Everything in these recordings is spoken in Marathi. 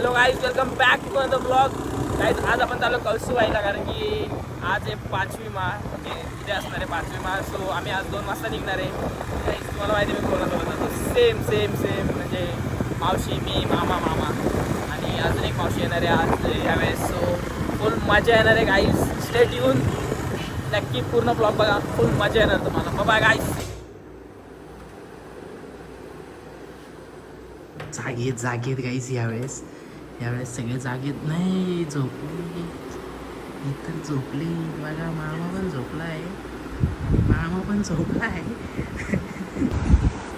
Hello guys welcome back to the blog guys आज आपण चालू कळसूबाईला कारण की आज आहे पाचवी माळ. म्हणजे उद्या असणार आहे पाचवी माळ. सो आम्ही आज दोन वाजता निघणार आहे. गाईज तुम्हाला माहिती मी कोणासोबत जातो? सेम सेम सेम म्हणजे मावशी मी मामा मामा. आणि अजून एक मावशी येणार आहे आज ह्यावेळेस. सो फुल मजा येणार आहे गाईज स्टेट येऊन नक्की पूर्ण ब्लॉग बघा. फुल मजा येणार तुम्हाला. बाबा गाईज जागेत जागेत गाईस यावेळेस यावेळेस सगळे जागेत नाही झोपले. इतर झोपले. बघा मामा पण झोपला आहे मामा पण झोपला आहे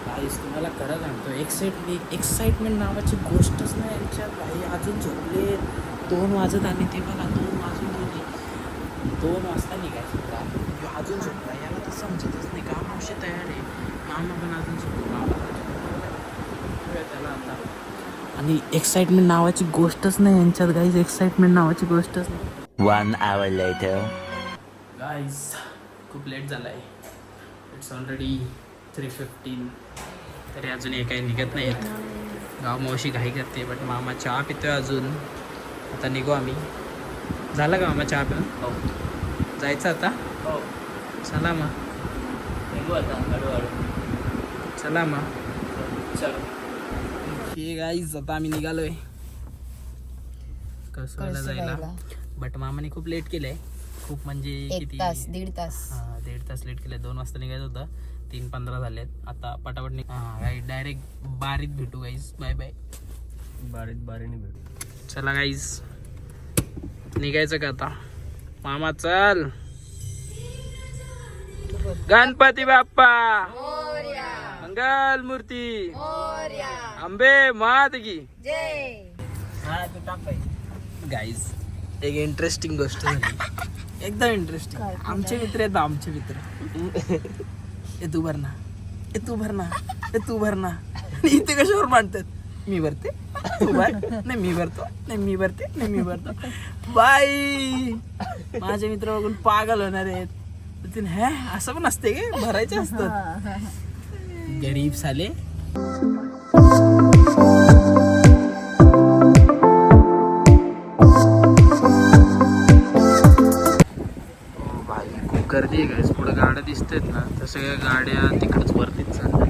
काहीच तुम्हाला खरं सांगतो एक्साइटली एक्साइटमेंट नावाची गोष्टच नाही यांच्यात. काही अजून झोपले. दोन वाजत आणि ते बघा दोन वाजून गेले. दोन वाजता निघायचं का अजून झोपला. याला तर समजतच नाही. का मावशी तयार आहे? मामा पण अजून मामा झोपला. त्याला आता. आणि एक्साइटमेंट नावाची गोष्टच नाही यांच्यात गाईज एक्साइटमेंट नावाची गोष्टच नाही. One hour later. गाईज खूप लेट झाला आहे इट्स ऑलरेडी थ्री फिफ्टीन तरी अजून हे काही निघत नाहीत. गाव मावशी घाई करते बट मामा चहा पितोय अजून. आता निघू आम्ही. झालं का मामा चहा पिऊन? हो. जायचं आता? हो. चला मग. निघू आता हळूहळू. चला मग. चलो. गाईज आता आम्ही निघालोय. कसं जायला. बट मामाने खूप लेट केलंय. खूप म्हणजे किती? तास दीड तास. हा दीड तास लेट केलंय. दोन वाजता निघायचं होतं. तीन पंधरा झालेत. आता पटापट निघ हा गाईड डायरेक्ट बारीत भेटू गाईज बाय बाय बारीत बारीने भेटू. चला गाईज निघायचं का आता? मामा चल. गणपती बाप्पा! मंगल मूर्ती. आंबे मात की. हा गाईज एक इंटरेस्टिंग गोष्ट झाली. एकदम इंटरेस्टिंग आमचे मित्र आहेत आमचे मित्र. ए तू भर ना. ए तू भर ना. ए तू भर ना. आणि इथे कशावर मांडतात? मी भरते. तू भर. नाही मी भरतो. नाही मी भरते. नाही मी भरतो. बाई. माझे मित्र बघून पागल होणार आहेत. बोलतील, हे? असं पण असते गे भरायचे असतात. गरीब साले भाई खूप गर्दी आहे गाईस पुढे गाड्या दिसतात ना त्या सगळ्या गाड्या तिकडच वरतीच चालल्या.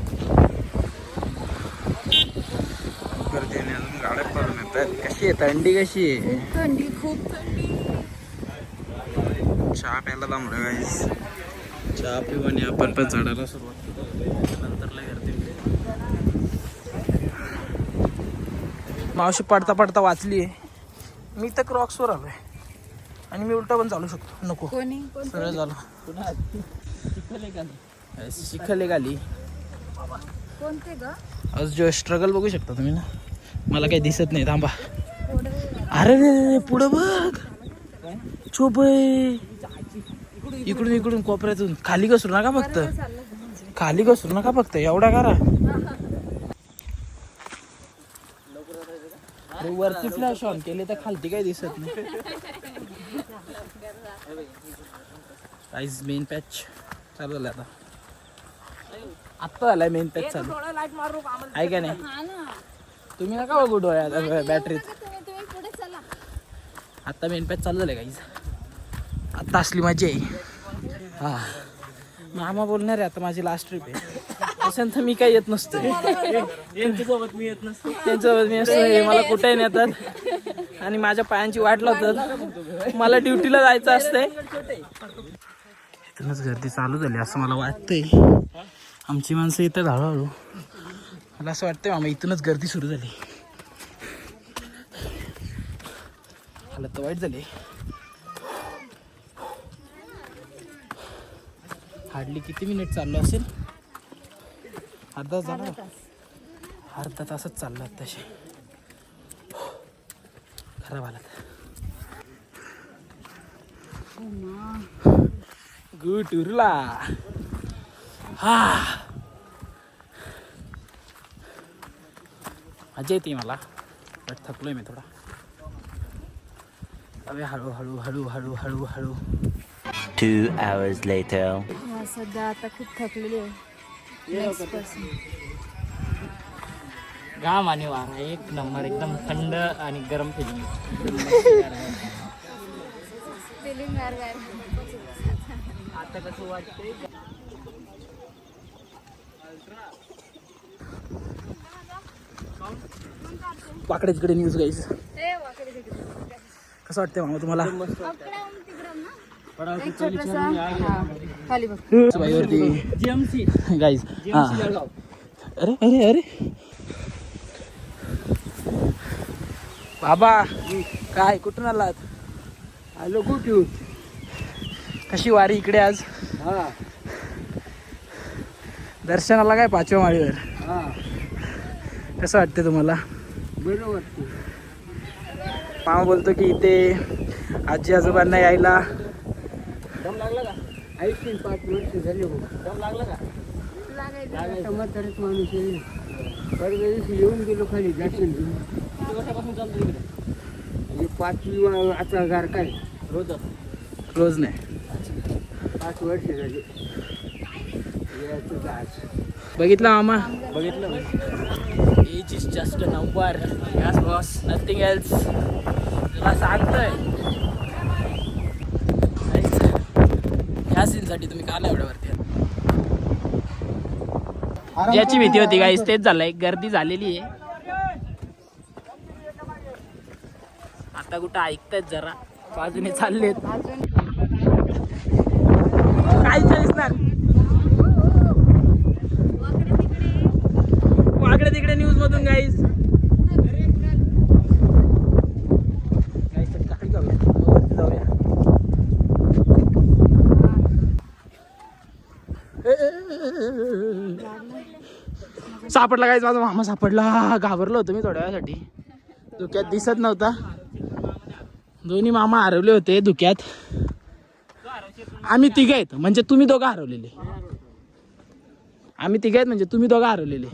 गर्दी आणि अजून गाड्या पडून येतात कशी आहे थंडी कशी आहे? थंडी खूप थंडी. चहा प्यायला थांबलो गाईस चहा पिऊ आणि आपण पण चढायला सुरुवात करू नंतर लय गर्दी होईल. मावशी पडता पडता वाचली आहे. मी तर क्रॉक्सवर आलोय. आणि मी उलटा पण चालू शकतो. नको. कोणी? सरळ झालं शिकले गाली कोणते ग? आज जो स्ट्रगल बघू शकता तुम्ही ना? मला काही दिसत नाही. थांबा. अरे रे रे, पुढं बघ. चोप आहे. इकडून इकडून कोपऱ्यातून. खाली घसरू नका फक्त. खाली घसरू नका फक्त. एवढा करा. अरे, वरती फ्लॅश ऑन केले तर खालती काही दिसत नाही. काहीच मेन पॅच चालू झालं आता. आत्ता झालाय मेन पॅच चालू. आहे का नाही? तुम्ही नका बघू डोळ्यात बॅटरीत तुम्ही पुढे चला. आता मेन पॅच चालू झालं काहीच आता असली माझी आहे हा. मामा बोलणार आहे आता माझी लास्ट ट्रिप आहे. तसं मी काही येत नसतो. त्यांच्यासोबत मी येत नसतो. त्यांच्यासोबत मी असतो. हे मला कुठेही नेतात. आणि माझ्या पायांची वाट लावतात. मला ड्युटीला जायचं असतंय इथूनच गर्दी चालू झाली असं मला वाटतंय. आमची माणसं येतात हळूहळू. मला असं वाटतंय मामा इथूनच गर्दी सुरू झाली. हालत तर वाईट झाली. हार्डली किती मिनिट चाललो असेल? अर्धा झाला. अर्धा तासच चालला तसे खराब हालत. गुड उरला. हा. मजा येते मला. बट थकलोय मी थोडा. अबे हळू हळू हळू हळू हळू hours later. हा, सध्या आता खूप थकलेली आहे. घाम आणि वारा एक नंबर एकदम थंड आणि गरम फिलिंग आता कसं वाटतंय वाकडे तिकडे न्यूज गाईस कसं वाटतंय मामा तुम्हाला? एक छोटासा हा, खाली बघ बाईवरती जीएमसी गाईज जीएमसी जळगाव अरे अरे अरे. बाबा काय कुठून आलात? आलो कुठून कशी वारी इकडे आज? हा. दर्शनाला काय पाचव्या माळीवर? हा. कसं वाटतं तुम्हाला? बरं वाटतं मामा बोलतो की इथे आजी आजोबांना यायला दम लागला का? ऐकतील पाच वर्ष झाले हो. दम लागला का? लागायचं माणूस आहे. परवा दिवशी येऊन गेलो खाली दर्शन घेऊन. किती वर्षापासून चालतो तिकडे म्हणजे पाचवी आता गार काय? रोज रोज नाही. पाच वर्ष झाली. यायचं आज. बघितला मामा? बघितलं age is just a number yes boss nothing else तुला सांगतोय. सीनसाठी तुम्ही का नाही एवढ्या वरती आहात? याची भीती होती गाईस तेच झालंय गर्दी झालेली आहे. आता कुठं ऐकतायत जरा बाजूने चाललेत. अजून काय दिसणार. वाकडे तिकडे न्यूज मधून गाईस सापडला गाईज माझा मामा सापडला. घाबरलो होतो मी थोड्या वेळासाठी. धुक्यात दिसत नव्हता. दोन्ही मामा हरवले होते धुक्यात. आम्ही तिघे आहेत. म्हणजे तुम्ही दोघं हरवलेले. आम्ही तिघे आहेत म्हणजे तुम्ही दोघं हरवलेले.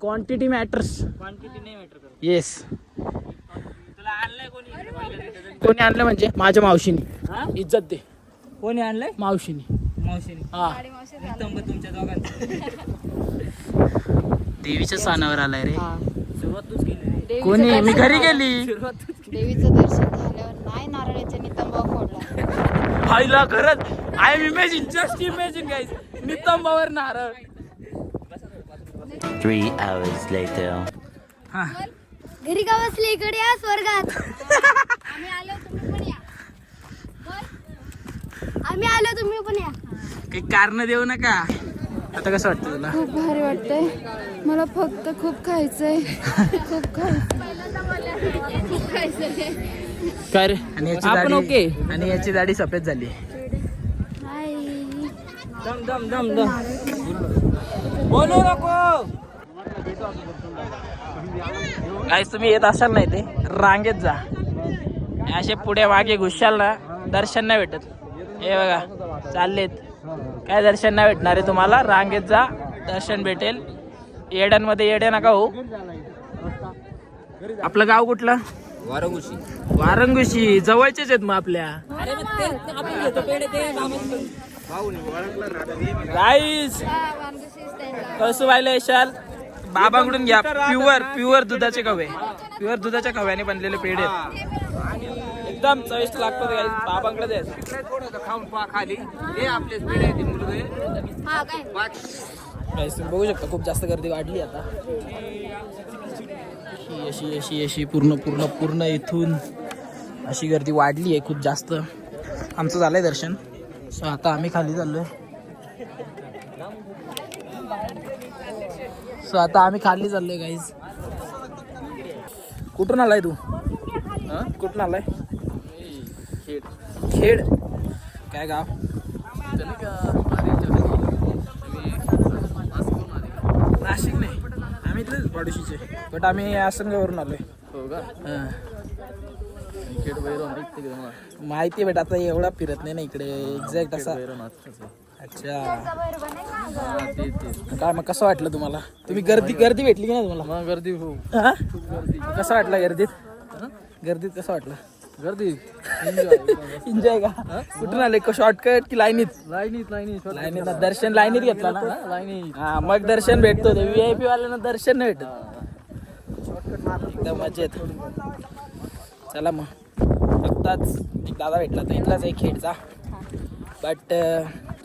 क्वांटिटी मॅटर्स मॅटर येस कोणी आणलं म्हणजे? माझ्या हा? मावशीने. इज्जत दे. कोणी आणलंय? मावशीने. मावशीने. हा. तंब तुमच्या दोघांचं. देवीच्या स्थानावर आलाय रे. सुरुवात तूच केली. रे देवीचं कोणी? मी दर्शन घरी. गेली. सुरुवात तूच केली. देवीचं दर्शन झाल्यावर नाही नारळाच्या नितंबा फोडला. आईला खरंच I am imagine just imagine guys नितंबावर नारळ. Three hours later. हा. घरी का बसले? इकडे या स्वर्गात. आम्ही आलो तुम्ही. आम्ही आलो तुम्ही पण या. काही कारण देऊ नका. आता कसं वाटतं तुला? खूप भारी वाटतंय. मला फक्त खूप खायचंय. खूप खायचंय. खूप खायचंय काय रे? आणि याची आपण दाढी ओके. आणि याची दाढी सफेद झाली. हाय. दम दम दम दम. बोलू नको. गाईस तुम्ही येत असाल नाही ते रांगेत जा. असे पुढे मागे घुसशाल ना दर्शन नाही भेटत. हे बघा चाललेत. काय दर्शन नाही भेटणार आहे तुम्हाला. रांगेत जा दर्शन भेटेल. येड्यांमध्ये येड्या नका हो आपलं गाव कुठलं? वारंगुशी. वारंगुशी. जवळचेच आहेत मग आपल्या. गाईस कसं व्हायला येशाल. बाबाकडून घ्या. प्युअर प्युअर दुधाचे कवे प्युअर दुधाच्या कव्याने बनलेले पेढे आहेत. एकदम चविष्ट लागतो guys. बाबांकडे द्यायचं खाऊन पा खाली हे आपले तुम्ही बघू शकता खूप जास्त गर्दी वाढली आता. अशी अशी अशी अशी पूर्ण पूर्ण पूर्ण इथून अशी गर्दी वाढली आहे खूप जास्त. आमचं झालंय दर्शन. सो आता आम्ही खाली चाललोय. सो आता आम्ही खाली चाललोय गाईज कुठून आलाय तू? कुठून आलाय? खेड. खेड? काय गाव? नाशिक नाही. आम्ही इथलेच पाडोशीचे बट आम्ही आसनगावरून आलोय. हो का? हं. खेड माहिती बेटा आता एवढा फिरत नाही ना इकडे. एक्झॅक्ट असा. अच्छा. काय मग कसं वाटलं तुम्हाला? तुम्ही गर्दी गर्दी भेटली की नाही तुम्हाला? मग गर्दी हो. हा? कसं वाटलं गर्दीत? गर्दीत कसं वाटलं? गर्दी. एन्जॉय का? कुठून आले? का शॉर्टकट की लाईनीत? लाईनीत लाईनीत लाईनीत दर्शन लाईनीत घेतला ना? लाईनीत. हा मग दर्शन भेटतो ते. व्ही आय पी वाल्यांना दर्शन नाही भेटत. एकदम मजेत. चला मग. आत्ताच एक दादा भेटला तर इथलाच आहे खेडचा बट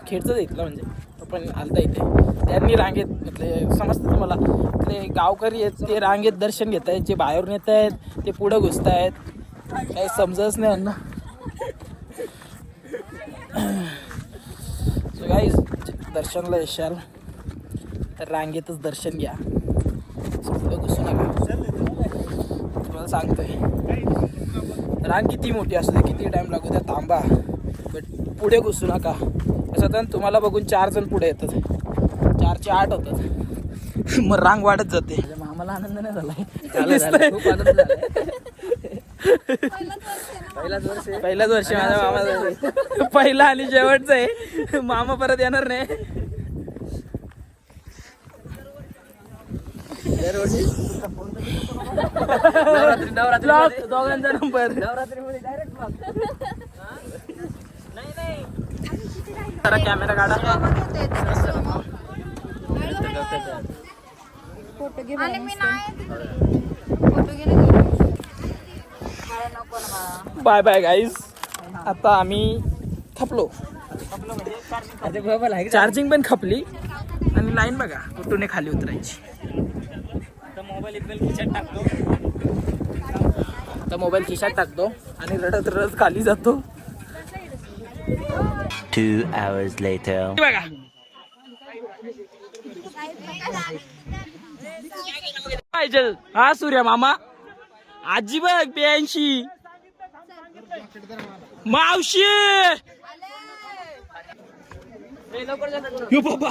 खेडचाच इथला म्हणजे. तो पण आलता इथे. त्यांनी रांगेत म्हटले समजतं तुम्हाला. ते गावकरी आहेत ते रांगेत दर्शन घेत आहेत जे बाहेरून येत आहेत ते पुढं घुसत आहेत काही समजच नाही यांना गाईज दर्शनला येशाल. तर रांगेतच दर्शन घ्या. घुसू नका. तुम्हाला सांगतोय. रांग किती मोठी असू दे किती टाइम लागू द्या थांबा. बट पुढे घुसू नका. असं तर तुम्हाला बघून चार जण पुढे येतात. चारचे आठ होतात. मग रांग वाढत जाते. मामाला आनंद नाही झाला खूप आनंद झाला पहिलाच वर्ष माझ्या मामा पहिला आणि शेवटचा आहे. मामा परत येणार नाही. दोघांचा नंबर. जरा कॅमेरा काढा. फोटो घे आणि मी नाही. फोटो घे बाय बाय गाईज आता आम्ही खपलो. चार्जिंग पण खपली. आणि लाईन बघा कुठून खाली उतरायची. आता मोबाईल खिशात टाकतो. आणि रडत रडत खाली जातो. Two hours later. बघा. पाहिजे हा सूर्य मामा. आजी बघ ब्याऐंशी. मावशी! यो बाबा.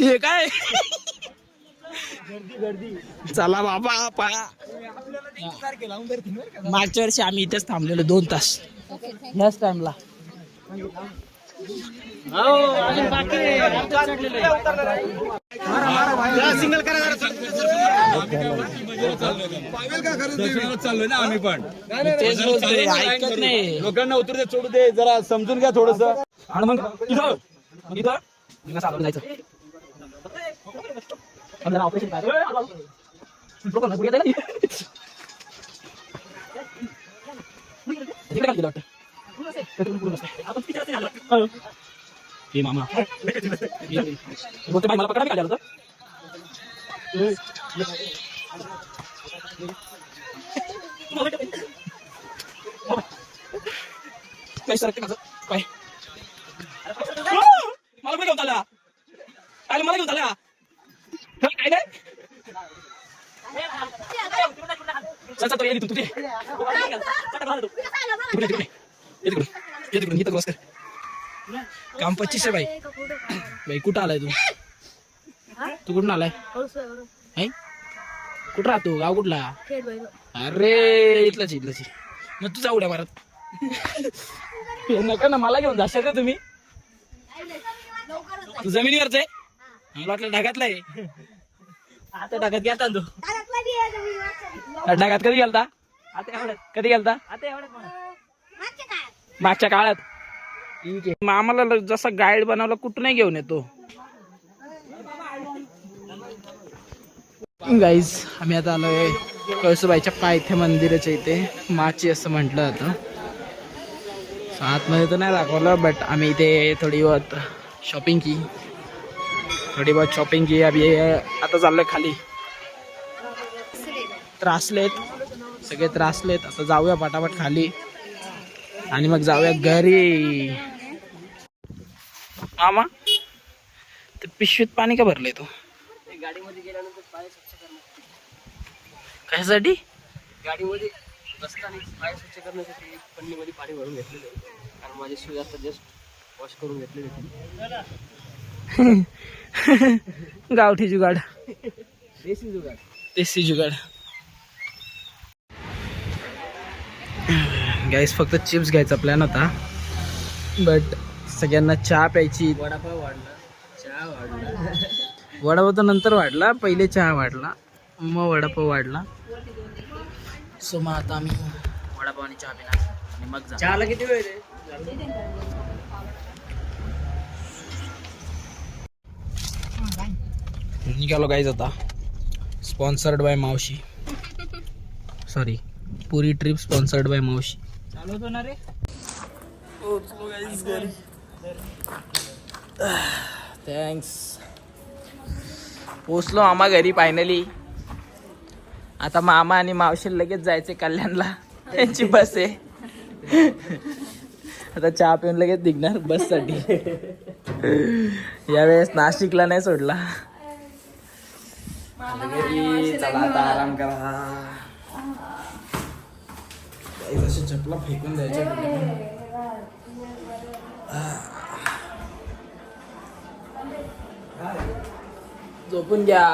हे काय? चला बाबा मागच्या वर्षी आम्ही इथेच थांबलेलो दोन तास. ह्याच टाइमला चाललोय ना आम्ही पण. तेच बोलतोय ऐकत नाही. लोकांना उतरू दे सोडू दे जरा समजून घ्या थोडस. आणि मग इथं इथं. जायचं. हो. मामा. बोलते मला पकडा मी काढलं होतं. काही मला पण घेऊन आला काय मला घेऊन आला काय नाही. चल चल तो तू तुझे येते कुठे येते ये काम पच्चीस आहे बाई बाई कुठं आलाय तू तू कुठून आलाय कुठं राहतो? गाव कुठला? अरे इथलाच इथलाच. मग तुझा उड्या मारत हे नका ना मला घेऊन जाशाल का तुम्ही? तू जमिनीवरच आहे? मला वाटलं ढगातला आहे. आता ढगात गेलता ना तू. ढगात कधी गेलता? कधी गेलता? मागच्या काळात. मामाला जसा गाईड बनवला कुठूनही घेऊन येतो. गाईज आम्ही आता आलोय कळसुबाईच्या पायथ्या मंदिराच्या इथे. माची असं म्हटलं होतं आतमध्ये तर नाही दाखवलं बट आम्ही इथे थोडी बहुत शॉपिंग की. थोडी बहुत शॉपिंग की. आम्ही आता चाललोय खाली. त्रासलेत सगळे त्रासलेत आता जाऊया पटापट खाली. आणि मग जाऊया घरी. मामा ते पिशवीत पाणी का भरलंय तू? कशासाठी? गाडीमध्ये बसताना पाय स्वच्छ करण्यासाठी पन्नीमध्ये पाणी भरून घेतलेलं आहे कारण माझे शूज आता जस्ट वॉश करून घेतलेले गावठी जुगाड. देशी जुगाड. देसी जुगाड. गॅस फक्त चिप्स घ्यायचा प्लॅन होता. बट सगळ्यांना चहा प्यायची. वडापाव वाढला. चहा वाढला. वडापाव तर नंतर वाढला. पहिले चहा वाढला. मग वडापाव वाढला. सो मग आता आम्ही वडापाव आणि चहा पिणार. आणि मग चहाला किती वेळ रे निघालो गाईज आता. स्पॉन्सर्ड बाय मावशी. सॉरी पुरी ट्रिप स्पॉन्सर्ड बाय मावशी. चालू होतो ना रे? थँक्स पोचलो मामा घरी फायनली आता मामा आणि मावशी लगेच जायचे कल्याणला. त्यांची बस आहे. आता चहा पिऊन लगेच निघणार बससाठी. यावेळेस नाशिकला नाही सोडला. घरी चला आता आराम करा. चपला फेकून द्यायच्या. झोपून घ्या.